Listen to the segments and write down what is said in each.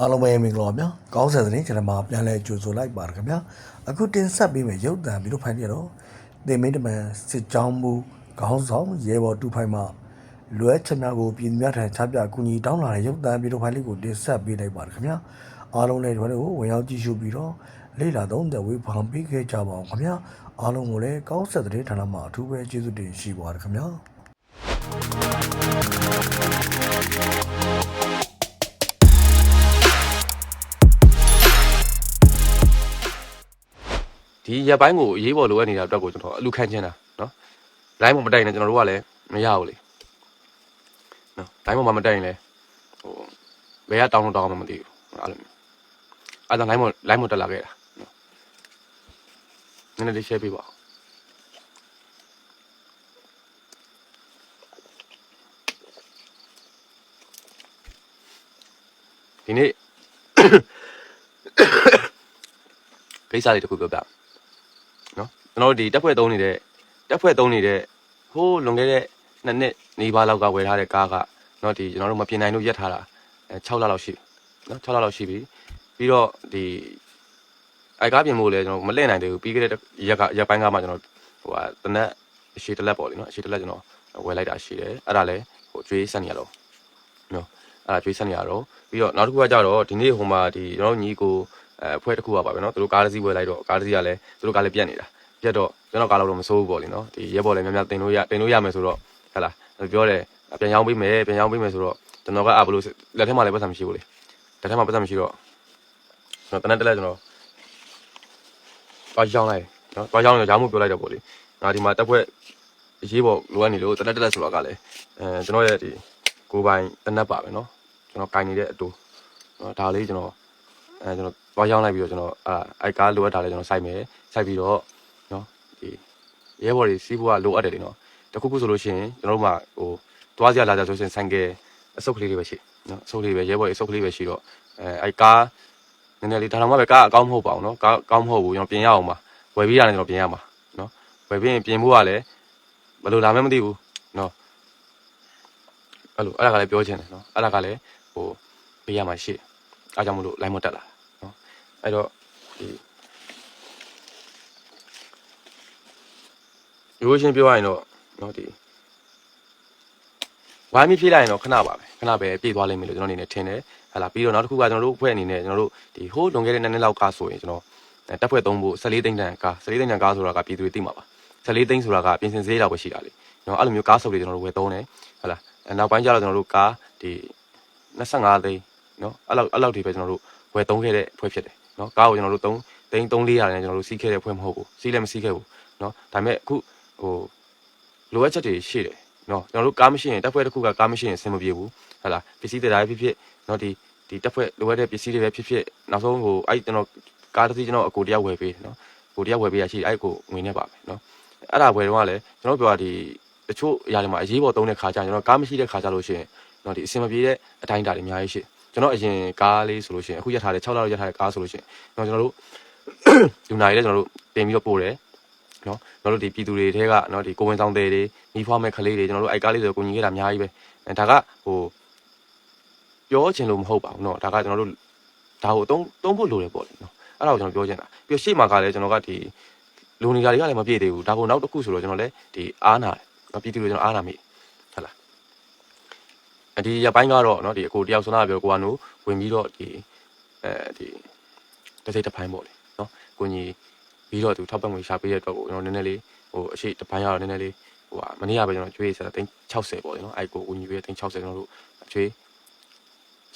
အားလုံးပဲမင်္ဂလာပါဗျာကောင်းဆက်သတင်းကျွန်တော်မှာပြန်လဲကြိုဆိုလိုက်ပါရခင်ဗျာအခုတင်ဆက်ပေးမယ်ရုပ်သံပြီးတော့ဖိုင်ပြတော့တင်မင်းတမန်စစ်ကြောင်းမူခေါင်းဆောင်ရဲဘော်တူဖိုင်မှာလွဲချက်များကိုပြည်သူများထံချပြအကူအညီတောင်းလာတဲ့ရုပ်သံပြီးတော့ဖိုင်လေးကိုတင်ဆက်ပေးလိုက်ပါရခင်ဗျာအားလုံးလည်းဒီဘက်ကိုဝင်ရောက်ကြည့်ရှုပြီးတော့လေ့လာသုံးသပ်ဝေဖန်ပေးခဲ့ကြပါအောင်ခင်ဗျာအားလုံးကိုလည်းကောင်းဆက်သတင်းဌာနမှာအထူးပဲကျေးဇူးတင်ရှိပါရခင်ဗျာ ဒီရက်ပိုင်းကိုအရေးပေါ်လိုအပ်နေတာအတွက်ကိုကျွန်တော်အလူခံချင်တာနော်လိုင်းမမတိုင်နဲ့ကျွန်တော်တို့ကလည်းမရဘူးလေနော်လိုင်းမမတိုင်လည်းဟိုဘယ်ကတောင်းလို့တောင်းမှမသိဘူးအဲ့လိုမျိုးအဲ့ဒါလိုင်းမလိုင်းမတက်လာခဲ့တာနော်နည်းနည်းလေး share ပေးပါဦးဒီနေ့ကိစ္စလေးတစ်ခုပြောပြနော် ကျွန်တော်တို့ဒီတက်ဖွဲ့သုံးနေတဲ့တက်ဖွဲ့သုံးနေတဲ့ဟိုးလွန်ခဲ့တဲ့နှစ်နှစ်နေပါလောက်ကဝယ်ထားတဲ့ကားကနော်ဒီကျွန်တော်တို့မပြင်နိုင်လို့ရက်ထားတာ6လလောက်ရှိနော်6လလောက်ရှိပြီပြီးတော့ဒီအဲကားပြင်ဖို့လည်းကျွန်တော်မလဲ့နိုင်သေးဘူးပြီးခဲ့တဲ့ရက်ကရက်ပိုင်းကမှကျွန်တော်ဟိုဟာတနက်အရှိတလက်ပေါ့လေနော်အရှိတလက်ကျွန်တော်ဝယ်လိုက်တာရှိတယ်အဲ့ဒါလည်းဟိုကျွေးဆက်နေရတော့နော်အဲ့ဒါကျွေးဆက်နေရတော့ပြီးတော့နောက်တစ်ခုကကြတော့ဒီနေ့ဟိုမှာဒီကျွန်တော်ညီကိုအဲအဖွဲတစ်ခုပါပဲနော်သူတို့ကားတစ်စီးဝယ်လိုက်တော့ကားတစ်စီးကလည်းသူတို့ကားလည်းပြတ်နေတာ ရက်တော့ကျွန်တော်ကားလောက်တော့မစိုးဘူးပေါ့လေနော်ဒီရက်ပေါ်လည်းများများတင်လို့ရတင်လို့ရမယ်ဆိုတော့ဟဲ့လားပြောတယ်ပြန်ရောင်းပေးမယ်ပြန်ရောင်းပေးမယ်ဆိုတော့ကျွန်တော်ကအာဘလို့လက်ထက်မှာလည်းပတ်စံမရှိဘူးလေလက်ထက်မှာပတ်စံမရှိတော့ကျွန်တော်တနက်တက်လက်ကျွန်တော်သွားရောင်းလိုက်နော်သွားရောင်းတော့ရောင်းမှုပြောလိုက်တော့ပေါ့လေငါဒီမှာတက်ခွက်အရေးပေါ်လိုအပ်နေလို့တနက်တက်လက်ဆိုတော့ကလည်းအဲကျွန်တော်ရဲ့ဒီကိုပိုင်တနက်ပါပဲနော်ကျွန်တော်ကင်နေတဲ့အတူနော်ဒါလေးကျွန်တော်အဲကျွန်တော်သွားရောင်းလိုက်ပြီးတော့ကျွန်တော်အဲအိုက်ကားလိုအပ်တာလည်းကျွန်တော်စိုက်မယ်စိုက်ပြီးတော့ ရဲဘော်တွေစီးဖို့ကလိုအပ်တယ်လေနော်တခုခုဆိုလို့ရှိရင်ကျွန်တော်တို့မှဟိုသွားစရာလာကြဆိုရှင်ဆိုင်ကယ်အစုပ်ကလေးတွေပဲရှိနော်အစုပ်ကလေးပဲရဲဘော်တွေအစုပ်ကလေးပဲရှိတော့အဲအိုက်ကားနည်းနည်းလေးဒါတော့မှပဲကားအကောင်းမဟုတ်ပါဘူးနော်ကားအကောင်းမဟုတ်ဘူးကျွန်တော်ပြင်ရအောင်ပါဝယ်ပြီးရတယ်ကျွန်တော်ပြင်ရမှာနော်ဝယ်ပြီးရင်ပြင်ဖို့ကလည်းဘယ်လိုလာမှမသိဘူးနော်အဲ့လိုအဲ့ဒါကလည်းပြောချင်တယ်နော်အဲ့ဒါကလည်းဟိုပေးရမှာရှိတယ်အားကြောင့်မလို့ line မတက်လာအဲ့တော့ဒီ ရိုးရှင်းပြောရရင်တော့နော်ဒီဝိုင်းမီဖြေးလိုက်ရင်တော့ခဏပါပဲခဏပဲပြေးသွားလိမ့်မယ်လို့ကျွန်တော်အနေနဲ့ထင်တယ်ဟလာပြီးတော့နောက်တစ်ခုကကျွန်တော်တို့အဖွဲ့အနေနဲ့ကျွန်တော်တို့ဒီဟိုးလွန်ခဲ့တဲ့နှစ်နှစ်လောက်ကဆိုရင်ကျွန်တော်တက်ဖွဲ့သုံးဖို့14သိန်းတန်ကား14သိန်းတန်ကားဆိုတာကပြည်သူတွေသိမှာပါ14သိန်းဆိုတာကပြင်ဆင်စရိတ်လောက်ပဲရှိတာလေနော်အဲ့လိုမျိုးကားစုပ်တွေကျွန်တော်တို့ဝယ်သုံးတယ်ဟလာနောက်ပိုင်းကျတော့ကျွန်တော်တို့ကားဒီ25သိန်းနော်အဲ့လောက်အဲ့လောက်ဒီပဲကျွန်တော်တို့ဝယ်သုံးခဲ့တဲ့အဖွဲ့ဖြစ်တယ်နော်ကားကိုကျွန်တော်တို့3သိန်း3 400နဲ့ကျွန်တော်တို့စီးခဲ့တဲ့အဖွဲ့မဟုတ်ဘူးစီးလည်းမစီးခဲ့ဘူးနော်ဒါပေမဲ့အခု ဟိုလိုအပ်ချက်တွေရှိတယ်နော်ကျွန်တော်တို့ကားမရှိရင်တပ်ဖွဲ့တစ်ခုကကားမရှိရင်အဆင်မပြေဘူးဟုတ်လားပစ္စည်းတွေတိုင်းဖြစ်ဖြစ်နော်ဒီဒီတပ်ဖွဲ့လိုအပ်တဲ့ပစ္စည်းတွေပဲဖြစ်ဖြစ်နောက်ဆုံးဟိုအဲ့ကျွန်တော်ကားတစ်စီးကျွန်တော်အကိုတယောက်ဝယ်ပေးနော်ကိုတယောက်ဝယ်ပေးရရှိတယ်အဲ့ကိုငွေနဲ့ပါမယ်နော်အဲ့ဒါဝယ်တော့လည်းကျွန်တော်ပြောတာဒီတချို့အရာတွေမှာအရေးပေါ်သုံးတဲ့ခါကျကျွန်တော်ကားမရှိတဲ့ခါကျလို့ရှိရင်နော်ဒီအဆင်မပြေတဲ့အတိုင်းအတာတွေအများကြီးရှိကျွန်တော်အရင်ကားလေးဆိုလို့ရှိရင်အခုရထားတဲ့6လလောက်ရထားတဲ့ကားဆိုလို့ရှိရင်ကျွန်တော်တို့လူနာရီလည်းကျွန်တော်တို့တင်ပြီးတော့ပို့တယ် နော်ကျွန်တော်တို့ဒီပြည်သူတွေထဲကနော်ဒီကိုဝင်ဆောင်တွေတွေမိဖွားမဲ့ကလေးတွေကျွန်တော်တို့အိုက်ကားလေးဆိုကိုညီခဲ့တာအများကြီးပဲအဲဒါကဟိုပြောချင်လို့မဟုတ်ပါဘူးနော်ဒါကကျွန်တော်တို့ဒါကိုတုံးတုံးဖို့လိုတယ်ပေါ့လေနော်အဲ့ဒါကိုကျွန်တော်ပြောချင်တာပြီးတော့ရှေ့မှာကလည်းကျွန်တော်ကဒီလူနေကြတွေကလည်းမပြည့်သေးဘူးဒါကိုနောက်တစ်ခုဆိုတော့ကျွန်တော်လည်းဒီအားနာတယ်နော်ပြည်သူတွေကျွန်တော်အားနာမိဟုတ်လားဒီရပိုင်းကတော့နော်ဒီအကိုတယောက်ဆွမ်းတာပြောကိုကနိုဝင်ပြီးတော့ဒီအဲဒီတစ်စိတ်တစ်ပိုင်းပေါ့လေနော်ကိုကြီး ပြီးတော့သူထောက်ပံ့ငွေရှာပေးရတဲ့အတွက်ကိုကျွန်တော်နည်းနည်းလေးဟိုအရှိတစ်ပိုင်းရတော့နည်းနည်းလေးဟိုဟာမနေ့ကပဲကျွန်တော်ကျွေးဆက်တာ360ပေါ့နော်အဲ့ကိုကိုကြီးပေးတဲ့360ကျွန်တော်တို့ကျွေး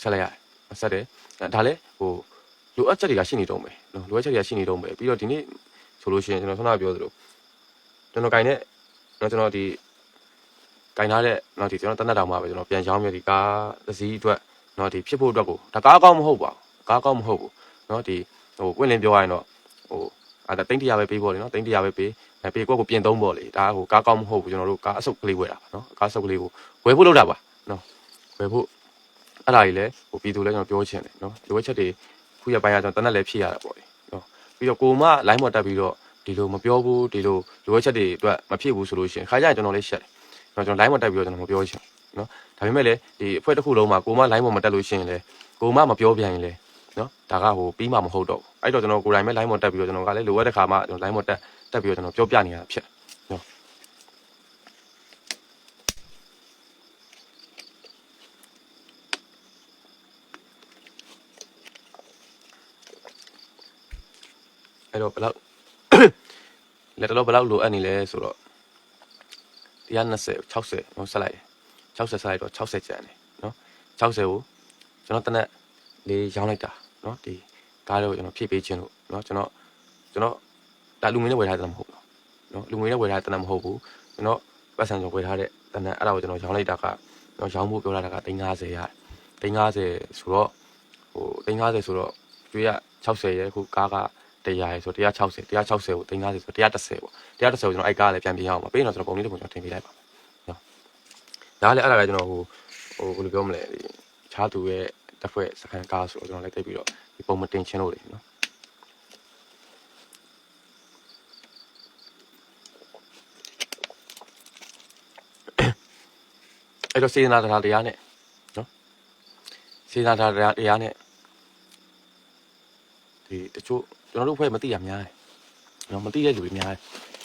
ဆက်လိုက်ရတယ်ဆက်တယ်ဒါလည်းဟိုလိုအပ်ချက်တွေကရှိနေတော့မယ်နော်လိုအပ်ချက်တွေကရှိနေတော့မယ်ပြီးတော့ဒီနေ့ဆိုလို့ရှိရင်ကျွန်တော်ဆွမ်းနာပြောသလိုကျွန်တော်ကင်တဲ့နော်ကျွန်တော်ဒီကင်ထားတဲ့နော်ဒီကျွန်တော်တနက်တောင်မှပဲကျွန်တော်ပြန်ရောင်းမြဒီကားတစ်စီးအတွက်နော်ဒီဖြစ်ဖို့အတွက်ကိုဒါကားကောင်းမဟုတ်ပါဘူးကားကောင်းမဟုတ်ဘူးနော်ဒီဟိုပွင့်လင်းပြောရရင်တော့ဟို အဲဒါတိန့်တရာပဲပေးပေါ့လေနော်တိန့်တရာပဲပေးအဲပေးကွက်ကိုပြင်သုံးပေါ့လေဒါဟိုကားကောင်းမဟုတ်ဘူးကျွန်တော်တို့ကားအဆုပ်ကလေးဝယ်တာပါနော်ကားအဆုပ်ကလေးကိုဝယ်ဖို့လုပ်တာပါနော်ဝယ်ဖို့အဲ့ဒါကြီးလဲဟိုပြည်သူလဲကျွန်တော်ပြောချင်တယ်နော်ဒီဝက်ချက်တွေခုရပိုင်းကကျွန်တော်တနက်လည်းဖြည့်ရတာပေါ့လေနော်ပြီးတော့ကိုမ line ပေါ်တက်ပြီးတော့ဒီလိုမပြောဘူးဒီလိုလိုဝက်ချက်တွေအတွက်မဖြစ်ဘူးဆိုလို့ရှိရင်ခါကြရင်ကျွန်တော်လည်းရှက်တယ်နော်ကျွန်တော် line ပေါ်တက်ပြီးတော့ကျွန်တော်မပြောချင်နော်ဒါပေမဲ့လည်းဒီအဖွဲ့တစ်ခုလုံးမှာကိုမ line ပေါ်မတက်လို့ရှိရင်လည်းကိုမမပြောပြန်ရင်လေ နော်ဒါကဟိုပြီးမှမဟုတ်တော့ဘူးအဲ့တော့ကျွန်တော်ကိုယ်တိုင်ပဲ line ပေါ်တက်ပြီးတော့ကျွန်တော်ကလည်းလိုအပ်တဲ့ခါမှကျွန်တော် line ပေါ်တက်တက်ပြီးတော့ကျွန်တော်ပြောပြနေရတာဖြစ်နော်အဲ့တော့ဘယ်လောက်လက်တလုံးဘယ်လောက်လိုအပ်နေလဲဆိုတော့120 60ဟိုဆက်လိုက်တယ်60ဆက်လိုက်တော့60ကျန်တယ်နော်60ကိုကျွန်တော်တနက်လေးရောင်းလိုက်တာ နော်ဒီကားတော့ကျွန်တော်ဖြည့်ပေးခြင်းလို့နော်ကျွန်တော်ကျွန်တော်ဒါလူငွေနဲ့ဝယ်ထားတဲ့တနက်မဟုတ်ဘူးနော်လူငွေနဲ့ဝယ်ထားတဲ့တနက်မဟုတ်ဘူးကျွန်တော်ပတ်စံကျွန်တော်ဝယ်ထားတဲ့တနက်အဲ့ဒါကိုကျွန်တော်ရောင်းလိုက်တာကကျွန်တော်ရောင်းဖို့ပြောလာတာက350ရတယ်350ဆိုတော့ဟို350ဆိုတော့ကျွေးရ60ရဲ့ခုကားက100ရဲ့ဆို160 160ကို350ဆို130ပေါ့130ကိုကျွန်တော်အဲ့ကားလည်းပြန်ပြင်ရအောင်ပါပြီးရင်တော့ကျွန်တော်ပုံလေးတစ်ပုံကျွန်တော်တင်ပေးလိုက်ပါမယ်နော်ဒါလည်းအဲ့ဒါလည်းကျွန်တော်ဟိုဟိုဘယ်လိုပြောမလဲဒီခြားသူရဲ့ တစ်ဖွဲ့စကန်ကားဆိုတော့ကျွန်တော်လည်းတိတ်ပြီးတော့ဒီပုံမတင်ချင်းလို့လေနော်အဲ့တော့စေနာတရားတရားနဲ့နော်စေနာတရားတရားနဲ့ဒီတချို့ကျွန်တော်တို့ဖွဲ့မသိရများတယ်နော်မသိတဲ့လူတွေများတယ်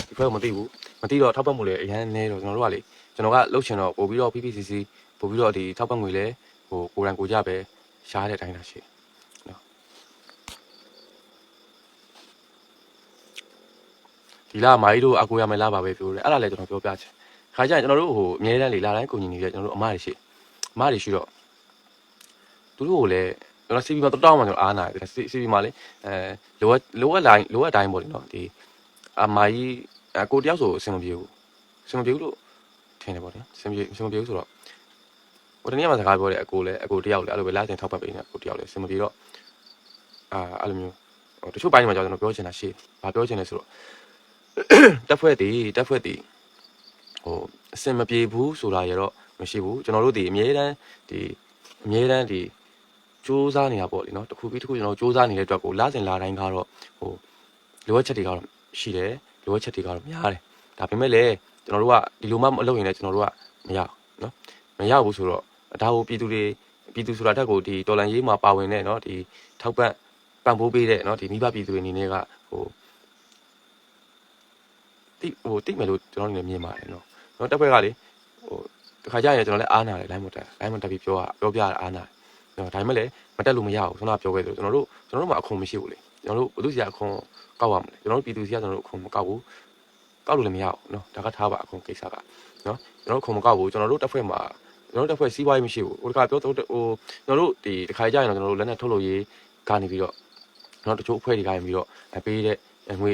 ဒီဖွဲ့ကိုမသိဘူးမသိတော့ထောက်ပတ်မှုလည်းအရင်နဲတော့ကျွန်တော်တို့ကလေကျွန်တော်ကလှုပ်ချင်တော့ပို့ပြီးတော့ PPCC ပို့ပြီးတော့ဒီထောက်ပတ်ငွေလည်းဟိုကိုယ်တိုင်ကိုကြပဲ ရှားတဲ့အတိုင်းသာရှိနော်ဒီလာမာကြီးတို့အကူရမယ်လားပါပဲပြောတယ်အဲ့ဒါလည်းကျွန်တော်ပြောပြချင်ခါကျရင်ကျွန်တော်တို့ဟိုအမြဲတမ်းလေလာတိုင်းကိုညီနေတဲ့ကျွန်တော်တို့အမတွေရှိအမတွေရှိတော့သူတို့ကိုလည်းကျွန်တော် CV မှာတောင်းမှကျွန်တော်အားနာတယ် CV မှာလေအဲလိုအပ်လိုအပ်တိုင်းလိုအပ်တိုင်းပေါ့လေနော်ဒီအမကြီးအကိုတယောက်ဆိုအဆင်မပြေဘူးအဆင်မပြေဘူးလို့ထင်တယ်ပေါ့လေအဆင်ပြေအဆင်မပြေဘူးဆိုတော့ ဟိုတနေ့မှစကားပြောတယ်အကိုလည်းအကိုတယောက်လည်းအဲ့လိုပဲလာတင်ထောက်ပတ်ပေးနေအကိုတယောက်လည်းအဆင်မပြေတော့အာအဲ့လိုမျိုးဟိုတချို့ပိုင်းမှာကျွန်တော်ပြောချင်တာရှိဘာပြောချင်လဲဆိုတော့တက်ဖွဲ့တည်တက်ဖွဲ့တည်ဟိုအဆင်မပြေဘူးဆိုတာရတော့မရှိဘူးကျွန်တော်တို့ဒီအမြဲတမ်းဒီအမြဲတမ်းဒီစူးစမ်းနေတာပေါ့လေနော်တစ်ခုပြီးတစ်ခုကျွန်တော်စူးစမ်းနေတဲ့အတွက်ကိုလာစဉ်လာတိုင်းကတော့ဟိုလိုအပ်ချက်တွေကတော့ရှိတယ်လိုအပ်ချက်တွေကတော့များတယ်ဒါပေမဲ့လည်းကျွန်တော်တို့ကဒီလိုမှမလုပ်ရင်လည်းကျွန်တော်တို့ကမရဘူးနော်မရဘူးဆိုတော့ ဒါကိုပြည်သူတွေပြည်သူဆိုတာတက်ကိုဒီတော်လန်ရေးမှာပါဝင်တဲ့နော်ဒီထောက်ပံ့ပံ့ပိုးပေးတဲ့နော်ဒီမိဘပြည်သူတွေအနေနဲ့ကဟိုတိဟိုတိမယ်လို့ကျွန်တော်တို့လည်းမြင်ပါတယ်နော်နော်တက်ဘက်ကလေဟိုတခါကျရင်ကျွန်တော်လည်းအားနာတယ်လိုင်းမတက်လိုင်းမတက်ပြီးပြောပြောပြတာအားနာတယ်နော်ဒါပေမဲ့လည်းမတက်လို့မရဘူးကျွန်တော်ပြောခဲ့သလိုကျွန်တော်တို့ကျွန်တော်တို့မှာအခွန်မရှိဘူးလေကျွန်တော်တို့ဘုသူစီကအခွန်ကောက်ရမလဲကျွန်တော်တို့ပြည်သူစီကကျွန်တော်တို့အခွန်မကောက်ဘူးကောက်လို့လည်းမရဘူးနော်ဒါကထားပါအခွန်ကိစ္စကနော်ကျွန်တော်တို့အခွန်မကောက်ဘူးကျွန်တော်တို့တက်ဖွဲ့မှာ ကျွန်တော်တို့တက်ဖွဲ့စီးပွားရေးမရှိဘူးဟိုတခါပြောတော့ဟိုကျွန်တော်တို့ဒီတခါကျရင်တော့ကျွန်တော်တို့လက်နဲ့ထုတ်လို့ရေးကနေပြီးတော့နော်တချို့အဖွဲ့တွေကနေပြီးတော့ပေးတဲ့ငွေ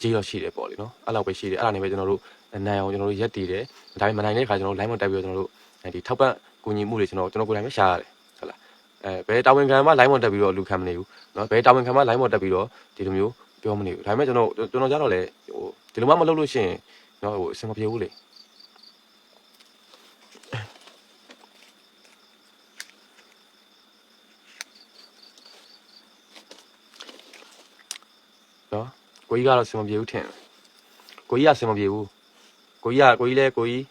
ကြီးတော့ရှိတယ်ပေါ့လေနော်အဲ့လောက်ပဲရှိတယ်အဲ့ဒါနဲ့ပဲကျွန်တော်တို့နိုင်အောင်ကျွန်တော်တို့ရက်တည်တယ်ဒါပေမဲ့မနိုင်တဲ့ခါကျွန်တော်တို့ line မတက်ပြီးတော့ကျွန်တော်တို့ဒီထောက်ပံ့ကူညီမှုတွေကျွန်တော်ကျွန်တော်ကိုယ်တိုင်ပဲရှာရတယ်ဟုတ်လားအဲဘယ်တာဝန်ခံမှ line မတက်ပြီးတော့လူခံမနေဘူးနော်ဘယ်တာဝန်ခံမှ line မတက်ပြီးတော့ဒီလိုမျိုးပြောမနေဘူးဒါပေမဲ့ကျွန်တော်ကျွန်တော်ကြတော့လေဟိုဒီလိုမှမလုပ်လို့ရှိရင်နော်ဟိုအဆင်မပြေဘူးလေနော် ကိုကြီးကတော့အဆင်မပြေဘူးထင်တယ်ကိုကြီးကအဆင်မပြေဘူးကိုကြီးကကိုကြီးလဲကိုကြီး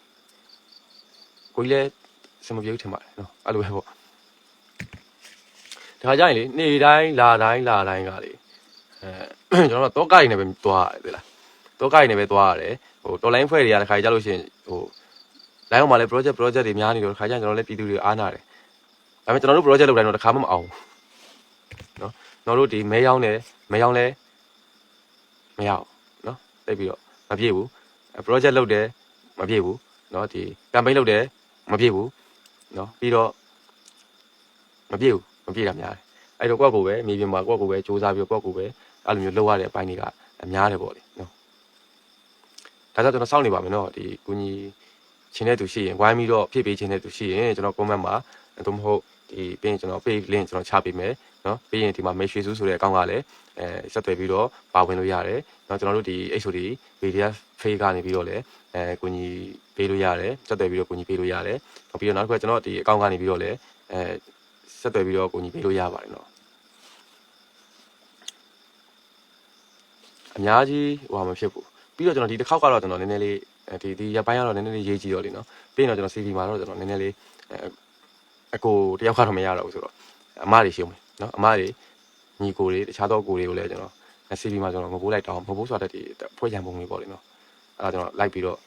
ကိုကြီးလဲအဆင်မပြေဘူးထင်ပါတယ်နော်အဲ့လိုပဲပေါ့ဒါကြရင်လေနေ့တိုင်းလာတိုင်းလာတိုင်းကလေအဲကျွန်တော်တို့တော့ကိုက်နေပဲသွားရတယ်လားတော့ကိုက်နေပဲသွားရတယ်ဟိုတော်လိုင်းဖွဲ့တွေကတခါကြလို့ရှိရင်ဟို line မှာလည်း project project တွေများနေတော့တခါကျရင်ကျွန်တော်လည်းပြည်သူတွေအားနာတယ်ဒါပေမဲ့ကျွန်တော်တို့ project လုပ်တိုင်းတော့တခါမှမအောင်ဘူးနော်ကျွန်တော်တို့ဒီမဲရောင်းတယ်မဲရောင်းလဲ မရအောင်နော်တိတ်ပြီးတော့မပြည့်ဘူး project လုပ်တယ်မပြည့်ဘူးเนาะဒီ campaign လုပ်တယ်မပြည့်ဘူးเนาะပြီးတော့မပြည့်ဘူးမပြည့်တာများတယ်အဲ့တော့ကိုယ့်ကိုယ်ပဲမြေပြင်မှာကိုယ့်ကိုယ်ပဲစူးစမ်းပြီးတော့ကိုယ့်ကိုယ်ပဲအဲ့လိုမျိုးလုပ်ရတဲ့အပိုင်းတွေကအများတယ်ပေါ့လေเนาะဒါကြောင့်ကျွန်တော်စောင့်နေပါမယ်เนาะဒီကုညီချင်းတဲ့သူရှိရင်ဝိုင်းပြီးတော့ဖြည့်ပေးချင်းတဲ့သူရှိရင်ကျွန်တော် comment မှာသို့မဟုတ် ဒီပြီးရင်ကျွန်တော် page link ကျွန်တော်ချပေးမယ်နော်ပြီးရင်ဒီမှာ Meshui Zoo ဆိုတဲ့အကောင့်ကလည်းအဲဆက်သွယ်ပြီးတော့ပါဝင်လို့ရတယ်နော်ကျွန်တော်တို့ဒီ HOD PDF page ကနေပြီးတော့လည်းအဲကိုကြီးပေးလို့ရတယ်ဆက်သွယ်ပြီးတော့ကိုကြီးပေးလို့ရတယ်နောက်ပြီးတော့နောက်တစ်ခါကျွန်တော်ဒီအကောင့်ကနေပြီးတော့လည်းအဲဆက်သွယ်ပြီးတော့ကိုကြီးပေးလို့ရပါတယ်နော်အများကြီးဟိုမဖြစ်ဘူးပြီးတော့ကျွန်တော်ဒီတစ်ခေါက်ကတော့ကျွန်တော်နည်းနည်းလေးဒီဒီရပိုင်းကတော့နည်းနည်းလေးရေးကြည့်တော့လीနော်ပြီးရင်တော့ကျွန်တော် CV မှာတော့ကျွန်တော်နည်းနည်းလေး အဲအကိုတယောက်ကတော့မရတော့ဘူးဆိုတော့အဲအမတွေရှုံးမယ်နော်အမတွေညီကိုတွေတခြားသောကိုတွေကိုလည်းကျွန်တော် CP မှာကျွန်တော်မပိုးလိုက်တောင်းမပိုးဆိုတာတည်းဖွဲ့ချံပုံလေးပေါ့လေနော်အဲ့ဒါကျွန်တော်လိုက်ပြီးတော့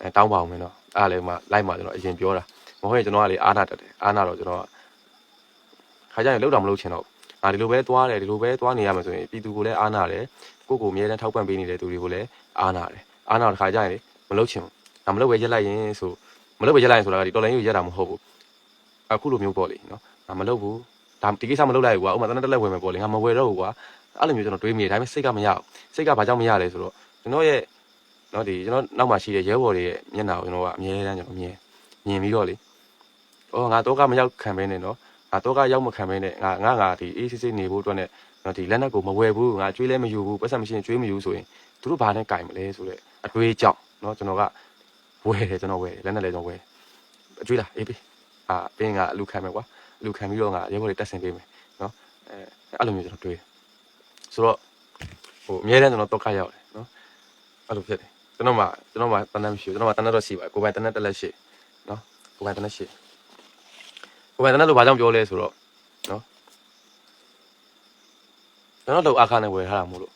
အဲတောင်းပါအောင်မယ်နော်အဲ့ဒါလည်းမှလိုက်မှကျွန်တော်အရင်ပြောတာမဟုတ်ရင်ကျွန်တော်ကလေအားနာတက်တယ်အားနာတော့ကျွန်တော်ကခါကြရင်လောက်တော့မလုပ်ချင်တော့ငါဒီလိုပဲသွားတယ်ဒီလိုပဲသွားနေရမယ်ဆိုရင်ပြည်သူကိုလည်းအားနာတယ်ကိုကိုအမြဲတမ်းထောက်ပံ့ပေးနေတဲ့သူတွေကိုလည်းအားနာတယ်အားနာတော့ခါကြရင်မလုပ်ချင်ဘူးငါမလုပ်ပဲရက်လိုက်ရင်ဆိုမလုပ်ပဲရက်လိုက်ရင်ဆိုတာကဒီတော်လိုင်းကိုရက်တာမဟုတ်ဘူး အခုလိုမျိုးပေါ့လေနော်ငါမလုပ်ဘူးဒါဒီကိစ္စမလုပ်လိုက်ဘူးကွာဥပမာတနက်တက်လက်ဝင်မယ်ပေါ့လေငါမဝယ်တော့ဘူးကွာအဲ့လိုမျိုးကျွန်တော်တွေးမိတယ်ဒါပေမဲ့စိတ်ကမရဘူးစိတ်ကဘာကြောင့်မရလဲဆိုတော့ကျွန်တော်ရဲ့နော်ဒီကျွန်တော်နောက်မှာရှိတဲ့ရဲဘော်တွေရဲ့မျက်နှာကိုကျွန်တော်ကအမြဲတမ်းကျွန်တော်မြင်မြင်ပြီးတော့လေအော်ငါတော့ကမရောက်ခံပဲနဲ့နော်ငါတော့ကရောက်မခံပဲနဲ့ငါငါငါဒီအေးစစ်စစ်နေဖို့အတွက်နဲ့နော်ဒီလက်နက်ကိုမဝယ်ဘူးငါကျွေးလဲမယူဘူးပတ်စံမရှိရင်ကျွေးမယူဆိုရင်သူတို့ဘာနဲ့ကြိုင်မလဲဆိုတော့အတွေးကြောင့်နော်ကျွန်တော်ကဝယ်တယ်ကျွန်တော်ဝယ်တယ်လက်နက်လည်းကျွန်တော်ဝယ်တယ်အကျွေးလားအေးပြီ အာပင်းကအလူခံမယ်ကွာအလူခံပြီးတော့ငါရဲဘော်တွေတက်ဆင်ပေးမယ်နော်အဲအဲ့လိုမျိုးကျွန်တော်တွေးတယ်ဆိုတော့ဟိုအများတန်းကျွန်တော်တော့ခရောက်တယ်နော်အဲ့လိုဖြစ်တယ်ကျွန်တော်မှကျွန်တော်မှတနက်မရှိဘူးကျွန်တော်မှတနက်တော့ရှိပါတယ်ကိုယ်ပိုင်တနက်တက်လက်ရှိနော်ကိုယ်ပိုင်တနက်ရှိကိုယ်ပိုင်တနက်လို့ဘာကြောင့်ပြောလဲဆိုတော့နော်ကျွန်တော်တော့အခါနဲ့ဝယ်ထားတာမို့လို့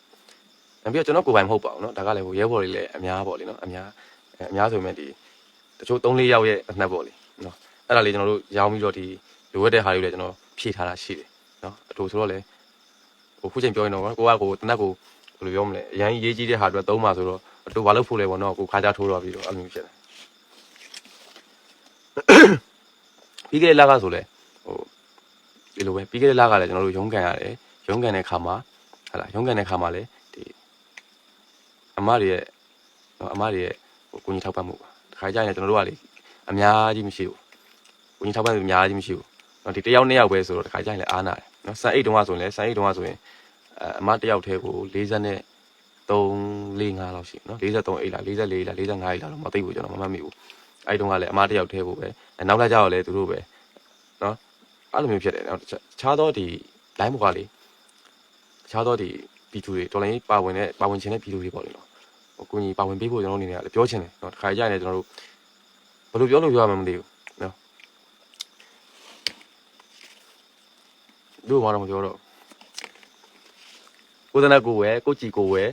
နောက်ပြီးတော့ကျွန်တော်ကိုယ်ပိုင်မဟုတ်ပါဘူးနော်ဒါကလည်းဟိုရဲဘော်တွေလည်းအများပေါ့လေနော်အများအဲအများဆိုရင်ဒီတချို့3 4ယောက်ရဲ့အနှက်ပေါ့လေနော် အဲ့ဒါလေးကျွန်တော်တို့ရောင်းပြီးတော့ဒီလိုရတဲ့ဟာတွေလည်းကျွန်တော်ဖြည့်ထားတာရှိတယ်နော်အတူဆိုတော့လည်းဟိုခုချိန်ပြောရင်တော့ကိုကကိုတနက်ကိုဘယ်လိုပြောမလဲအရင်ရေးကြီးတဲ့ဟာအတွက်သုံးပါဆိုတော့အတူဘာလို့ဖို့လဲပေါ့နော်ကိုခါကြထိုးတော့ပြီးတော့အဲ့လိုမျိုးဖြစ်တယ်ပြီးခဲ့တဲ့လကဆိုလဲဟိုဒီလိုပဲပြီးခဲ့တဲ့လကလည်းကျွန်တော်တို့ရုံးကန်ရတယ်ရုံးကန်တဲ့ခါမှာဟာလာရုံးကန်တဲ့ခါမှာလည်းဒီအမတွေရဲ့အမတွေရဲ့ဟိုကိုကြီးထောက်ပံ့မှုပါတခါကျရင်ကျွန်တော်တို့ကလေအများကြီးမရှိဘူး ကိုကြီးထောက်ပံ့မှုအများကြီးမရှိဘူးနော်ဒီတယောက်နှစ်ယောက်ပဲဆိုတော့တခါကျရင်လည်းအားနာတယ်နော်ဆန်အိတ်တုံးကဆိုရင်လည်းဆန်အိတ်တုံးကဆိုရင်အအမတစ်ယောက်တည်းကို40နဲ့3 4 5လောက်ရှိနော်43အိတ်လား44လား45အိတ်လားတော့မသိဘူးကျွန်တော်မမှတ်မိဘူးအဲ့တုန်းကလည်းအမတစ်ယောက်တည်းကိုပဲအဲနောက်လာကြတော့လည်းသူတို့ပဲနော်အဲ့လိုမျိုးဖြစ်တယ်နော်တခြားတော့ဒီ line ဘောကလေတခြားတော့ဒီပီတူတွေတော်လိုင်းပါဝင်တဲ့ပါဝင်ခြင်းတဲ့ပီတူတွေပေါ့လေနော်ဟိုကိုကြီးပါဝင်ပေးဖို့ကျွန်တော်အနေနဲ့လည်းပြောချင်တယ်နော်တစ်ခါကြရင်လည်းကျွန်တော်တို့ဘယ်လိုပြောလို့ပြောရမှန်းမသိဘူးနော် တို့ဘာတော့မပြောတော့ကိုယ်တနက်ကိုဝယ်ကိုကြည်ကိုဝယ်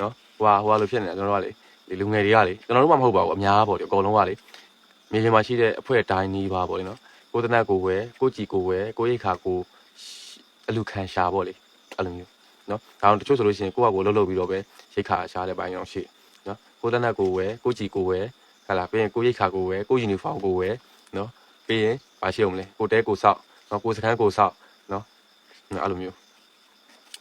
နော်ဟိုဟာဟိုဟာလိုဖြစ်နေတာကျွန်တော်တို့ကလေဒီလူငယ်တွေကလေကျွန်တော်တို့မှမဟုတ်ပါဘူးအများပေါ့လေအကုန်လုံးကလေမြေပြင်မှာရှိတဲ့အဖွဲ့တိုင်းနီးပါပေါ့လေနော်ကိုယ်တနက်ကိုဝယ်ကိုကြည်ကိုဝယ်ကိုရိတ်ခါကိုအလူခံရှာပေါ့လေအဲ့လိုမျိုးနော်ဒါအောင်တချို့ဆိုလို့ရှိရင်ကိုယ့်ဟာကိုယ်လှုပ်လှုပ်ပြီးတော့ပဲရိတ်ခါရှာတဲ့ပိုင်းအောင်ရှိနော်ကိုယ်တနက်ကိုဝယ်ကိုကြည်ကိုဝယ်ဟလာပြီးရင်ကိုရိတ်ခါကိုဝယ်ကိုယူနီဖောင်းကိုဝယ်နော်ပြီးရင်ဘာရှိအောင်လဲကိုတဲကိုစောက်နော်ကိုစခန်းကိုစောက်နော် အဲ့လိုမျိုး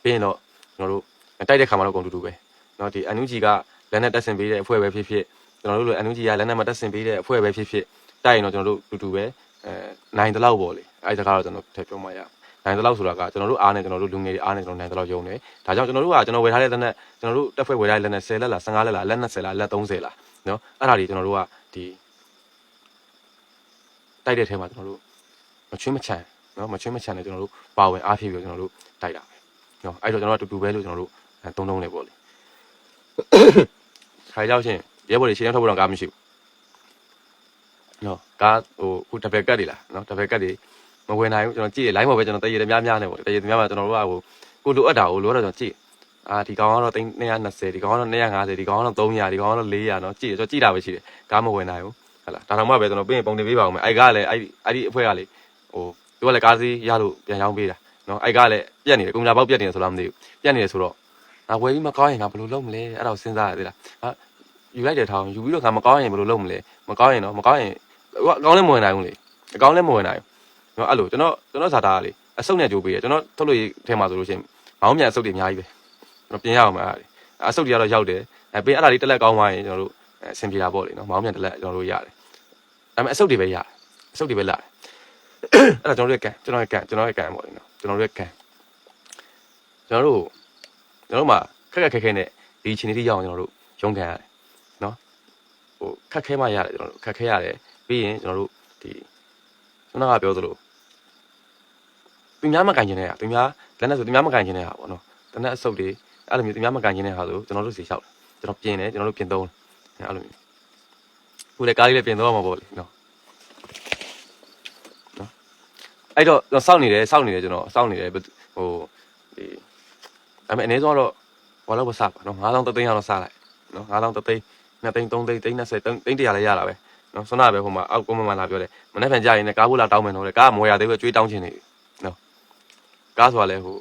ပြီးရင်တော့ ကျွန်တော်တို့တိုက်တဲ့ခါမှာတော့အကုန်တူတူပဲเนาะဒီ NUG ကလက်နဲ့တက်ဆင်ပေးတဲ့အဖွဲ့ပဲဖြစ်ဖြစ်ကျွန်တော်တို့လို NUG ကလက်နဲ့မတက်ဆင်ပေးတဲ့အဖွဲ့ပဲဖြစ်ဖြစ်တိုက်ရင်တော့ကျွန်တော်တို့တူတူပဲအဲနိုင်တဲ့လောက်ပေါ့လေအဲဒီစကားတော့ကျွန်တော်ထည့်ပြောမှရနိုင်တဲ့လောက်ဆိုတာကကျွန်တော်တို့အားနဲ့ကျွန်တော်တို့လူငယ်တွေအားနဲ့ကျွန်တော်နိုင်တဲ့လောက်ယုံတယ်ဒါကြောင့်ကျွန်တော်တို့ကကျွန်တော်ဝယ်ထားတဲ့လက်နဲ့ကျွန်တော်တို့တက်ဖွဲ့ဝယ်ထားတဲ့လက်နဲ့10လက်လား15လက်လားလက်20လားလက်30လားเนาะအဲ့ဒါတွေကျွန်တော်တို့ကဒီတိုက်တဲ့ထဲမှာကျွန်တော်တို့မချွင်းမချ န်เนาะမချွင်းမချန်နဲ့ကျွန်တော်တို့ပါဝင်အားဖြည့်ပြီးတော့ကျွန်တော်တို့တိုက်တာပဲ နော်အဲ့တော့ကျွန်တော်တို့အတူတူပဲလို့ကျွန်တော်တို့အဲတုံးတုံးလေပေါ့လေခိုင်ကြောက်ချင်းရဲဘော်တွေရှင်းထုတ်ဖို့တော့ကားမရှိဘူးနော်ကားဟိုခုတပယ်ကတ်တွေလားနော်တပယ်ကတ်တွေမဝင်နိုင်ဘူးကျွန်တော်ကြည့်ရ line ပေါ်ပဲကျွန်တော်တရေတများများနေပေါ့တရေတများမှာကျွန်တော်တို့ကဟိုကိုလိုအပ်တာကိုလိုအပ်တော့ကျွန်တော်ကြည့်အာဒီကောင်ကတော့220ဒီကောင်ကတော့250ဒီကောင်ကတော့300ဒီကောင်ကတော့400နော်ကြည့်ရကျွန်တော်ကြည့်တာပဲရှိတယ်ကားမဝင်နိုင်ဘူးဟုတ်လားဒါတော့မှပဲကျွန်တော်ပြင်ပုံတင်ပေးပါဦးမယ်အဲ့ကားလည်းအဲ့အဲ့ဒီအဖွဲ့ကလေဟို သူကလည်းကားစီးရလို့ပြန်ရောင်းပေးတာနော်အဲ့ကလည်းပြက်နေတယ်ကွန်ပျူတာပေါက်ပြက်နေတယ်ဆိုလားမသိဘူးပြက်နေတယ်ဆိုတော့ငါဝယ်ပြီးမကောင်းရင်ငါဘယ်လိုလုပ်မလဲအဲ့ဒါကိုစဉ်းစားရသေးလားဟာယူလိုက်တယ်ထောင်းယူပြီးတော့ငါမကောင်းရင်ဘယ်လိုလုပ်မလဲမကောင်းရင်တော့မကောင်းရင်ဟိုအကောင်းလည်းမဝင်နိုင်ဘူးလေအကောင်းလည်းမဝင်နိုင်ဘူးနော်အဲ့လိုကျွန်တော်ကျွန်တော်ဇာတာကလေအဆုတ်နဲ့ကြိုးပေးတယ်ကျွန်တော်ထုတ်လို့ထဲမှာဆိုလို့ရှိရင်မောင်းမြန်အဆုတ်တွေအများကြီးပဲကျွန်တော်ပြင်ရအောင်ပါအဲ့ဒါအဆုတ်တွေကတော့ရောက်တယ်အဲပြီးအဲ့ဒါလေးတက်လက်ကောင်းသွားရင်ကျွန်တော်တို့အဆင်ပြေတာပေါ့လေနော်မောင်းမြန်တက်လက်ကျွန်တော်တို့ရတယ်ဒါပေမဲ့အဆုတ်တွေပဲရတယ်အဆုတ်တွေပဲလာတယ် အဲ့ဒါကျွန်တော်တို့ရဲ့ကန်ကျွန်တော်ရဲ့ကန်ကျွန်တော်ရဲ့ကန်ပေါ့လေနော်ကျွန်တော်တို့ရဲ့ကန်ကျွန်တော်တို့ကျွန်တော်တို့မှာခက်ခက်ခဲခဲနဲ့ဒီအချိန်လေးရအောင်ကျွန်တော်တို့ရုန်းကန်ရတယ်နော်ဟိုခက်ခဲမှရတယ်ကျွန်တော်တို့ခက်ခဲရတယ်ပြီးရင်ကျွန်တော်တို့ဒီကျွန်တော်ကပြောသလိုသူများမကန်ကျင်တဲ့ဟာသူများလက်နဲ့ဆိုသူများမကန်ကျင်တဲ့ဟာပေါ့နော်တနက်အဆုပ်တွေအဲ့လိုမျိုးသူများမကန်ကျင်တဲ့ဟာဆိုကျွန်တော်တို့စီလျှောက်တယ်ကျွန်တော်ပြင်တယ်ကျွန်တော်တို့ပြင်သုံးတယ်အဲ့လိုမျိုးခုလည်းကားလေးလည်းပြင်သုံးရမှာပေါ့လေနော်နော် အဲ့တော့ကျွန်တော်စောင့်နေတယ်စောင့်နေတယ်ကျွန်တော်စောင့်နေတယ်ဘယ်သူဟိုဒီဒါပေမဲ့အနည်းဆုံးတော့ဘာလို့မစပါနော်9000တသိန်းအောင်စလိုက်နော်9000တသိန်း2သိန်း3သိန်းသိန်း30သိန်းသိန်း100လည်းရတာပဲနော်ဆွမ်းနာပဲဟိုမှာအောက်ကွန်မန်လာပြောတယ်မနေ့ဖန်ကြာရင်လည်းကားဖို့လာတောင်းမယ်နော်လေကားကမော်ရသေးပဲကြွေးတောင်းချင်နေပြီနော်ကားဆိုတာလဲဟို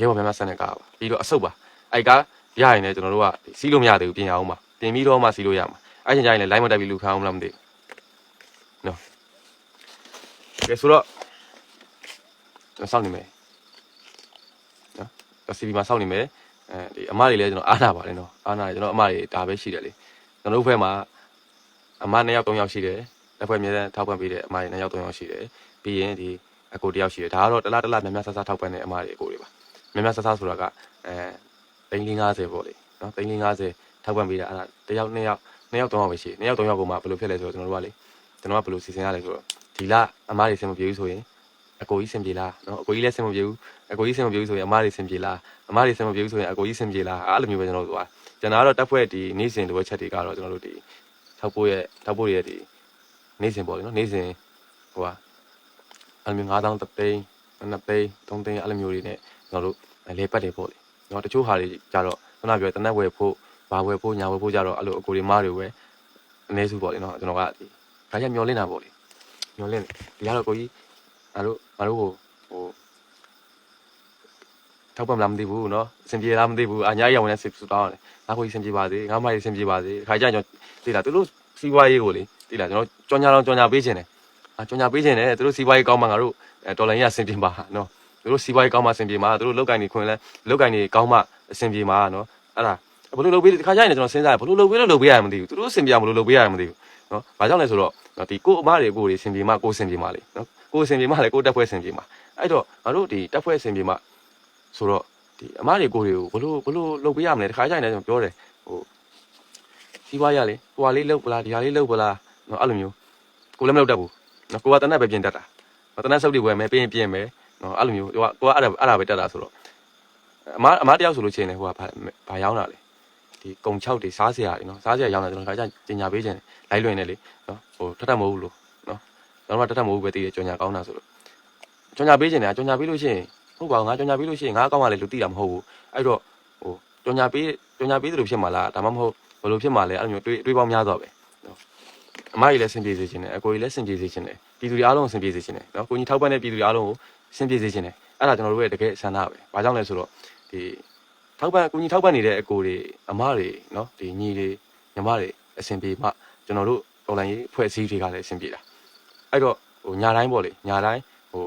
ရဲဘော်များများဆက်နေကားပါပြီးတော့အဆုတ်ပါအဲ့ကားရရင်လည်းကျွန်တော်တို့ကစီးလို့မရသေးဘူးပြင်ရအောင်ပါပြင်ပြီးတော့မှစီးလို့ရမှာအဲ့ချိန်ကျရင်လည်း line မတက်ပြီးလူခံအောင်မလားမသိဘူးနော်ကဲဆိုတော့ ကျွန်တော်စောင့်နေမယ်နော် CB မှာစောင့်နေမယ်အဲဒီအမတွေလည်းကျွန်တော်အားနာပါတယ်နော်အားနာတယ်ကျွန်တော်အမတွေဒါပဲရှိတယ်လေကျွန်တော်တို့ဘက်မှာအမ2ယောက်3ယောက်ရှိတယ်တစ်ဖွဲ့အများနဲ့ထောက်ပံ့ပေးတဲ့အမတွေ2ယောက်3ယောက်ရှိတယ်ပြီးရင်ဒီအကိုတယောက်ရှိတယ်ဒါကတော့တလားတလားများများဆဆထောက်ပံ့တဲ့အမတွေအကိုတွေပါများများဆဆဆိုတာကအဲ350ပေါ့လေနော်350ထောက်ပံ့ပေးတာအဲ့ဒါတယောက်2ယောက်2ယောက်3ယောက်ပဲရှိတယ်2ယောက်3ယောက်ကမှဘယ်လိုဖြစ်လဲဆိုတော့ကျွန်တော်တို့ကလေကျွန်တော်ကဘယ်လိုစီစဉ်ရလဲဆိုတော့ဒီလအမတွေဆင်မပြေဘူးဆိုရင် အကိုကြီးဆင်ပြေလားနော်အကိုကြီးလည်းဆင်မပြေဘူးအကိုကြီးဆင်မပြေဘူးဆိုရင်အမတွေဆင်ပြေလားအမတွေဆင်မပြေဘူးဆိုရင်အကိုကြီးဆင်ပြေလားအဲ့လိုမျိုးပဲကျွန်တော်တို့ကကျွန်တော်ကတော့တက်ဖွဲ့ဒီနေ့စဉ်လိုပဲချက်တွေကတော့ကျွန်တော်တို့ဒီထောက်ဖို့ရဲ့ထောက်ဖို့ရဲ့ဒီနေ့စဉ်ပေါ့လေနော်နေ့စဉ်ဟိုဟာအဲ့လိုမျိုး9000တသိန်း2သိန်း3သိန်းအဲ့လိုမျိုးတွေနဲ့ကျွန်တော်တို့လေပတ်တယ်ပေါ့လေနော်တချို့ဟာတွေကြတော့ခုနပြောတနက်ဝယ်ဖို့ဘာဝယ်ဖို့ညာဝယ်ဖို့ကြတော့အဲ့လိုအကိုတွေမားတွေပဲအနည်းစုပေါ့လေနော်ကျွန်တော်ကဒီခါကျမျောလင့်တာပေါ့လေမျောလင့်တယ်ဒီကတော့ကိုကြီးငါတို့ ငါတို့ဟိုဟိုထောက်ပံ့လားမသိဘူးเนาะအဆင်ပြေလားမသိဘူးအညာရောင်နဲ့စစ်စတောင်းတယ်ငါကိုကြီးအဆင်ပြေပါစေငါမကြီးအဆင်ပြေပါစေခါကျကျွန်တော်သိလားသူတို့စီးပွားရေးကိုလေသိလားကျွန်တော်ကြောင်ညာတော့ကြောင်ညာပေးခြင်းတယ်အကြောင်ညာပေးခြင်းတယ်သူတို့စီးပွားရေးကောင်းမှငါတို့ဒေါ်လာကြီးအဆင်ပြေပါเนาะသူတို့စီးပွားရေးကောင်းမှအဆင်ပြေမှာသူတို့လောက်ကင်နေခွင်လဲလောက်ကင်နေကောင်းမှအဆင်ပြေမှာเนาะအဲ့ဒါဘလို့လုပ်ပေးဒီခါကျရင်ကျွန်တော်စဉ်းစားဘလို့လုပ်ပေးလို့လုပ်ပေးရမှမသိဘူးသူတို့အဆင်ပြေအောင်ဘလို့လုပ်ပေးရမှမသိဘူးเนาะဘာကြောင့်လဲဆိုတော့ဒီကိုအမတွေကိုတွေအဆင်ပြေမှကိုအဆင်ပြေမှလေเนาะ ကိုယ်အဆင်ပြေမှလည်းကိုယ်တက်ဖွဲ့အဆင်ပြေမှအဲ့တော့ငါတို့ဒီတက်ဖွဲ့အဆင်ပြေမှဆိုတော့ဒီအမတွေကိုတွေကိုဘလို့ဘလို့လုပ်ပေးရမလဲတခါကြိုင်တယ်ကျွန်တော်ပြောတယ်ဟိုစီးပွားရလေဟိုဟာလေးလုပ်ပလားဒီဟာလေးလုပ်ပလားနော်အဲ့လိုမျိုးကိုလည်းမလုပ်တတ်ဘူးနော်ကိုကတနက်ပဲပြင်တတ်တာနော်တနက်ဆုပ်တွေဝယ်မယ်ပြင်ပြင်မယ်နော်အဲ့လိုမျိုးကိုကကိုကအဲ့ဒါအဲ့ဒါပဲတတ်တာဆိုတော့အမအမတယောက်ဆိုလို့ချင်းလေဟိုကဘာရောင်းတာလဲဒီကုံ6တွေစားစရာတွေနော်စားစရာရောင်းတာကျွန်တော်ခါကြညင်ညာပေးခြင်းလိုက်လွင်နေလေနော်ဟိုထထမဟုတ်ဘူးလို့ ကျွန်တော်တို့ကတက်တက်မဟုတ်ဘူးပဲတည်တယ်ကြော်ညာကောင်းတာဆိုလို့ကြော်ညာပေးချင်တယ်ကြော်ညာပေးလို့ရှိရင်ဟုတ်ပါဘူးငါကြော်ညာပေးလို့ရှိရင်ငါကောင်းမှလည်းလူသိတာမဟုတ်ဘူးအဲ့တော့ဟိုကြော်ညာပေးကြော်ညာပေးသလိုဖြစ်မှာလားဒါမှမဟုတ်ဘယ်လိုဖြစ်မှာလဲအဲ့လိုမျိုးတွေးတွေးပေါင်းများစွာပဲနော်အမကြီးလည်းအဆင်ပြေစေချင်တယ်အကိုကြီးလည်းအဆင်ပြေစေချင်တယ်ပြည်သူတွေအားလုံးအဆင်ပြေစေချင်တယ်နော်ကိုကြီးထောက်ပံ့တဲ့ပြည်သူတွေအားလုံးကိုအဆင်ပြေစေချင်တယ်အဲ့ဒါကျွန်တော်တို့ရဲ့တကယ်ဆန္ဒပဲဘာကြောင့်လဲဆိုတော့ဒီထောက်ပံ့ကိုကြီးထောက်ပံ့နေတဲ့အကိုတွေအမတွေနော်ဒီညီတွေညီမတွေအဆင်ပြေမှကျွန်တော်တို့တော်လိုင်းရေးဖွဲ့စည်းတွေကလည်းအဆင်ပြေတာ အဲ့တော့ဟိုညာတိုင်းပေါ့လေညာတိုင်းဟို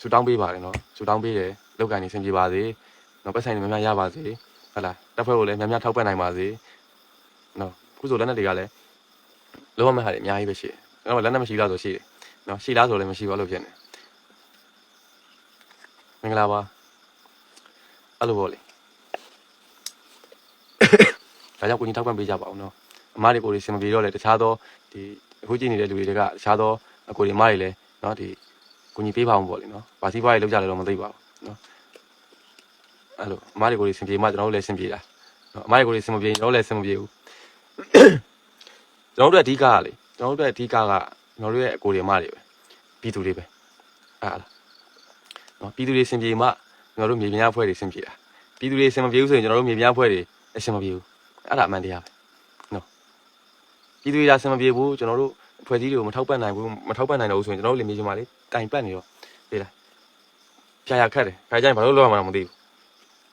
ဆူတောင်းပေးပါတယ်နော်ဆူတောင်းပေးတယ်လောက်ကန်နေဆင်ပြေပါစေနော်ပတ်ဆိုင်တွေများများရပါစေဟုတ်လားတပ်ဖွဲ့ကိုလည်းများများထောက်ပံ့နိုင်ပါစေနော်ခုဆိုလက်နက်တွေကလည်းလောရမယ့်ဟာတွေအများကြီးပဲရှိတယ်အဲ့တော့လက်နက်မရှိလားဆိုရှိတယ်နော်ရှိလားဆိုလည်းမရှိပါလို့ဖြစ်နေမင်္ဂလာပါအဲ့လိုပေါ့လေဒါကြောင့်ကိုကြီးထောက်ပံ့ပေးကြပါအောင်နော်အမားတွေကိုယ်တွေစင်မပြေတော့လေတခြားသောဒီအခုကြည့်နေတဲ့လူတွေကတခြားသော အကိုဒီအမတွေလည်းနော်ဒီကိုကြီးပေးပါအောင်ပေါ့လေနော်ဘာစီးပွားရေးလောက်ကြလဲတော့မသိပါဘူးနော်အဲ့လိုအမတွေကိုလည်းစင်ပြေမှကျွန်တော်တို့လည်းစင်ပြေတာနော်အမတွေကိုလည်းစင်မပြေကျွန်တော်လည်းစင်မပြေဘူးကျွန်တော်တို့အဓိကကလေကျွန်တော်တို့အဓိကကကျွန်တော်တို့ရဲ့အကိုဒီအမတွေပဲပြည်သူတွေပဲအဲ့လားနော်ပြည်သူတွေစင်ပြေမှကျွန်တော်တို့မြေပြားဖွဲ့တွေစင်ပြေတာပြည်သူတွေစင်မပြေဘူးဆိုရင်ကျွန်တော်တို့မြေပြားဖွဲ့တွေအစင်မပြေဘူးအဲ့ဒါအမှန်တရားပဲနော်ပြည်သူတွေဒါစင်မပြေဘူးကျွန်တော်တို့ ဖွဲ့စည်းတွေကိုမထောက်ပံ့နိုင်ဘူးမထောက်ပံ့နိုင်တော့ဘူးဆိုရင်ကျွန်တော်တို့လေမြေပြင်မှာလေတိုင်ပတ်နေတော့လေလားဖြာရခတ်တယ်ခါကျရင်ဘာလို့လောက်ရမှာမသိဘူး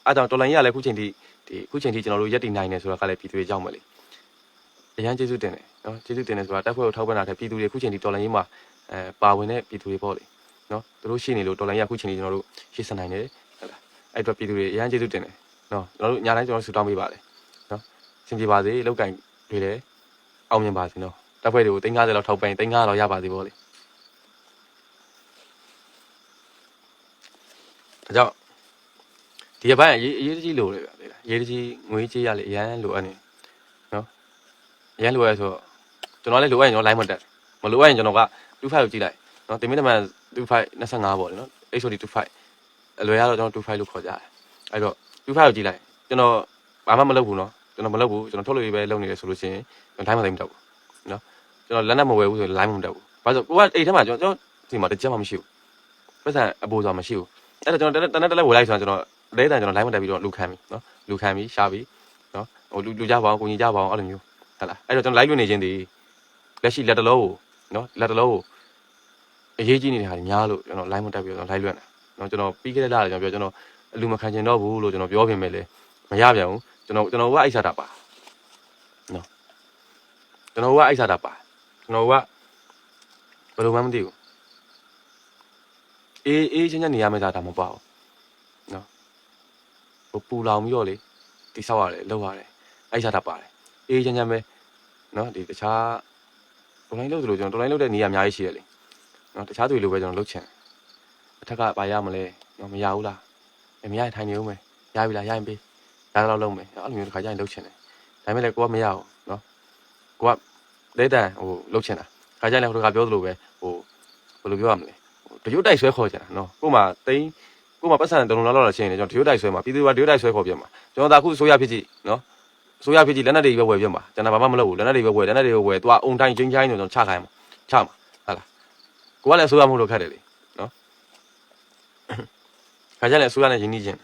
အဲ့ကြောင့်တော်လိုင်းရလည်းခုချိန်ထိဒီခုချိန်ထိကျွန်တော်တို့ရက်တည်နိုင်နေဆိုတာကလည်းပြည်သူတွေကြောက်မလေအရန်ကျေးဇူးတင်တယ်နော်ကျေးဇူးတင်တယ်ဆိုတာတက်ဖွဲ့ကိုထောက်ပံ့တာတဲ့ပြည်သူတွေခုချိန်ထိတော်လိုင်းရေးမှာအဲပါဝင်တဲ့ပြည်သူတွေပေါ့လေနော်သူတို့ရှိနေလို့တော်လိုင်းရခုချိန်ထိကျွန်တော်တို့ရှေ့ဆက်နိုင်တယ်ဟုတ်လားအဲ့တော့ပြည်သူတွေအရန်ကျေးဇူးတင်တယ်နော်ကျွန်တော်တို့ညာတိုင်းကျွန်တော်ဆူတောင်းပေးပါလေနော်စင်ပြေပါစေလောက်ကင်တွေလည်းအောင်မြင်ပါစေနော် တပ်ဖွဲ့တွေကို350လောက်ထောက်ပံ့350လောက်ရပါစေပေါ့လေဒါကြောင့်ဒီအပိုင်းအရေးအရေးတကြီးလိုတယ်ဗျာလေအရေးတကြီးငွေကြေးရလေအရန်လိုအပ်နေနော်အရန်လိုအပ်ဆိုတော့ကျွန်တော်လည်းလိုအပ်ရင်ကျွန်တော် line မတက်မလိုအပ်ရင်ကျွန်တော်က25ကိုကြည့်လိုက်နော်တင်မင်းတမန်25 25ပေါ့လေနော် HOD 25အလွယ်ရတော့ကျွန်တော်25လို့ခေါ်ကြတယ်အဲ့တော့25ကိုကြည့်လိုက်ကျွန်တော်ဘာမှမလုပ်ဘူးနော်ကျွန်တော်မလုပ်ဘူးကျွန်တော်ထုတ်လို့ရပဲလုပ်နေတယ်ဆိုလို့ရှိရင်ကျွန်တော် line မသိမတက်ဘူးနော် ကျွန်တော်လက်နဲ့မဝယ်ဘူးဆိုရင် line မတက်ဘူးဘာလို့ကိုကအိတ်ထဲမှာကျွန်တော်ဒီမှာတစ်ချက်မှမရှိဘူးပတ်စံအပိုးဆိုတာမရှိဘူးအဲ့တော့ကျွန်တော်တနက်တနက်ဝယ်လိုက်ဆိုတော့ကျွန်တော်လဲတန်ကျွန်တော် live မတက်ပြီးတော့လူခံပြီနော်လူခံပြီရှားပြီနော်ဟိုလူလူကြပါအောင်ကိုကြီးကြပါအောင်အဲ့လိုမျိုးဟုတ်လားအဲ့တော့ကျွန်တော် live လွှင့်နေခြင်းဒီလက်ရှိလက်တလုံးကိုနော်လက်တလုံးကိုအရေးကြီးနေတဲ့ဟာတွေများလို့ကျွန်တော် live မတက်ပြီးတော့ live လွှင့်တာနော်ကျွန်တော်ပြီးခဲ့တဲ့လကျွန်တော်ပြောကျွန်တော်အလူမခံချင်တော့ဘူးလို့ကျွန်တော်ပြောပြင်မဲ့လေမရပြန်ဘူးကျွန်တော်ကျွန်တော်ကအိုက်စားတာပါနော်ကျွန်တော်ကအိုက်စားတာပါ ကျွန်တော်ကဘယ်လိုမှမသိဘူးအေးအေးချင်းချင်းနေရမယ့်သားဒါမပေါ့နော်ဟိုပူလောင်ပြီးတော့လေတိဆောက်ရတယ်လောက်ရတယ်အိုက်စားတာပါတယ်အေးချင်းချင်းပဲနော်ဒီတခြားတော်လိုင်းလို့ဆိုလို့ကျွန်တော်တော်လိုင်းလို့တဲ့နေရာအများကြီးရှိရလေနော်တခြားသူတွေလိုပဲကျွန်တော်လုပ်ချင်အထက်ကဘာရမလဲနော်မရဘူးလားမရရင်ထိုင်နေဦးမယ်ရပြီလားရရင်ပေးရတော့လုံးမယ်အဲ့လိုမျိုးတစ်ခါကျရင်လုပ်ချင်တယ်ဒါပေမဲ့လည်းကိုကမရဘူးနော်ကိုက လဲတန်ဟိုလုပ်ချင်တာခါကျရင်လည်းဟိုတခါပြောသလိုပဲဟိုဘယ်လိုပြောရမလဲဟိုတရုတ်တိုက်ဆွဲခေါ်ချင်တာနော်ကို့မှာတိန်းကို့မှာပတ်စံတလုံးလောက်လောက်ရှင်းနေကျွန်တော်တရုတ်တိုက်ဆွဲမှာပြည်သူကတရုတ်တိုက်ဆွဲခေါ်ပြမှာကျွန်တော်ဒါခုဆိုရဖြစ်ကြည့်နော်ဆိုရဖြစ်ကြည့်လက်နက်တွေပဲဝယ်ပြမှာကျွန်တော်ဘာမှမလုပ်ဘူးလက်နက်တွေပဲဝယ်လက်နက်တွေပဲဝယ်သူကအုံတိုင်းချင်းချိုင်းနေကျွန်တော်ချခိုင်းမှာချမှာဟုတ်လားကိုကလည်းဆိုရမလို့ခက်တယ်လေနော်ခါကျရင်ဆိုရနဲ့ရင်းနှီးချင်း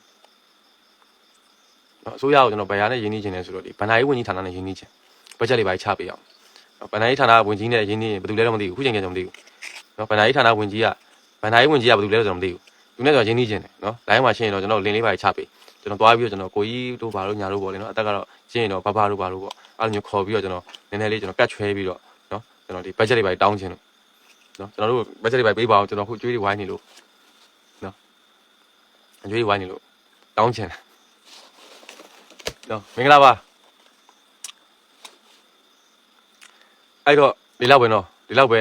နော်ဆိုရကိုကျွန်တော်ဗရာနဲ့ရင်းနှီးချင်းလဲဆိုတော့ဒီဗန္ဒာရေးဝန်ကြီးဌာနနဲ့ရင်းနှီးချင်းဘတ်ဂျက်တွေပါချပေးအောင် ဗန္ဒာရေးဌာနဝန်ကြီးနဲ့ရင်းနှီးရင်ဘယ်သူလဲတော့မသိဘူးခုချိန်ကျကျွန်တော်မသိဘူးနော်ဗန္ဒာရေးဌာနဝန်ကြီးကဗန္ဒာရေးဝန်ကြီးကဘယ်သူလဲတော့ကျွန်တော်မသိဘူးသူနဲ့ကျွန်တော်ရင်းနှီးချင်းတယ်နော်လိုင်းမှာရှင်းရင်တော့ကျွန်တော်လင်းလေးပါချပေးကျွန်တော်သွားပြီးတော့ကျွန်တော်ကိုကြီးတို့ဘာလို့ညာလို့ပေါ့လေနော်အသက်ကတော့ရှင်းရင်တော့ဘာဘာတို့ဘာလို့ပေါ့အဲ့လိုမျိုးခေါ်ပြီးတော့ကျွန်တော်နည်းနည်းလေးကျွန်တော်ကတ်ချွဲပြီးတော့နော်ကျွန်တော်ဒီ budget တွေပါတောင်းခြင်းလို့နော်ကျွန်တော်တို့ budget တွေပါပေးပါအောင်ကျွန်တော်ခုကျွေးတွေဝိုင်းနေလို့နော်အကျွေးတွေဝိုင်းနေလို့တောင်းခြင်းနော်မင်္ဂလာပါ အဲ့တော့ဒီလောက်ပဲနော်ဒီလောက်ပဲ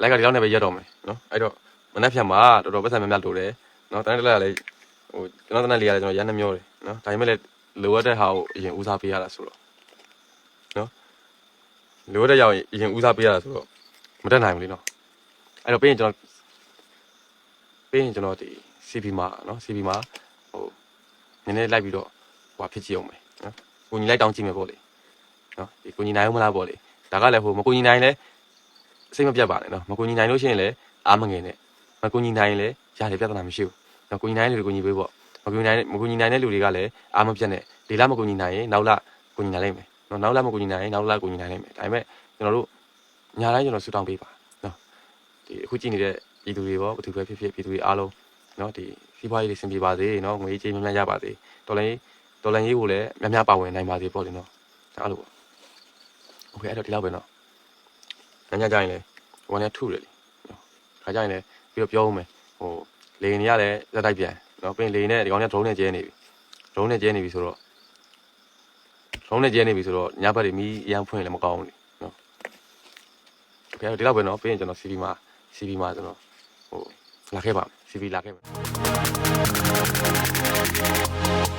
လိုက်ကဒီလောက်နဲ့ပဲရက်တော့မယ်နော်အဲ့တော့မနှက်ဖြတ်မှာတော်တော်ပတ်စံများများလိုတယ်နော်တန်းတလက်လည်းဟိုကျွန်တော်တန်းလေးရတယ်ကျွန်တော်ရန်နှမျောတယ်နော်ဒါပေမဲ့လည်းလိုအပ်တဲ့ဟာကိုအရင်ဦးစားပေးရတာဆိုတော့နော်လိုအပ်တဲ့ရောက်ရင်အရင်ဦးစားပေးရတာဆိုတော့မတက်နိုင်ဘူးလေနော်အဲ့တော့ပြီးရင်ကျွန်တော်ပြီးရင်ကျွန်တော်ဒီ CP မှာနော် CP မှာဟိုနည်းနည်းလိုက်ပြီးတော့ဟိုဖြစ်ကြည့်အောင်မယ်နော်ကိုကြီးလိုက်တောင်းကြည့်မယ်ပေါ့လေနော်ဒီကိုကြီးနိုင်အောင်မလားပေါ့လေ ဒါကလည်းဟိုမကိုကြီးနိုင်လဲစိတ်မပြတ်ပါနဲ့နော်မကိုကြီးနိုင်လို့ရှိရင်လည်းအားမငယ်နဲ့မကိုကြီးနိုင်ရင်လည်းရတယ်ပြဿနာမရှိဘူးနော်ကိုကြီးနိုင်တဲ့လူကိုကြီးပေးပေါ့မကိုကြီးနိုင်မကိုကြီးနိုင်တဲ့လူတွေကလည်းအားမပြတ်နဲ့ဒီလမကိုကြီးနိုင်ရင်နောက်လကိုကြီးနိုင်လိမ့်မယ်နော်နောက်လမကိုကြီးနိုင်ရင်နောက်လကိုကြီးနိုင်လိမ့်မယ်ဒါပေမဲ့ကျွန်တော်တို့ညာတိုင်းကျွန်တော်ဆူတောင်းပေးပါနော်ဒီအခုကြည့်နေတဲ့ပြည်သူတွေပေါ့ဘယ်သူပဲဖြစ်ဖြစ်ပြည်သူတွေအားလုံးနော်ဒီစီးပွားရေးတွေဆင်ပြေပါစေနော်ငွေကြေးများများရပါစေတော်လိုင်းတော်လိုင်းရေးကိုလည်းများများပါဝင်နိုင်ပါစေပေါ့လေနော်ဒါအဲ့လိုပေါ့ โอเคအဲ့တော့ဒီလောက်ပဲနော်ညညကြရင်လေဟိုကနေထုတယ်လေနော်ခါကြရင်လေပြီးတော့ပြောဦးမယ်ဟိုလေနေရလည်းဇက်တိုက်ပြန်နော်ပြင်လေနဲ့ဒီကောင်က drone နဲ့ကျဲနေပြီ drone နဲ့ကျဲနေပြီဆိုတော့ drone နဲ့ကျဲနေပြီဆိုတော့ညဘက်တွေမီးအရန်ဖွင့်လည်းမကောင်းဘူးလေနော်โอเคအဲ့တော့ဒီလောက်ပဲနော်ပြီးရင်ကျွန်တော် CV မှာ CV မှာကျွန်တော်ဟိုလာခဲ့ပါမယ် CV လာခဲ့ပါမယ်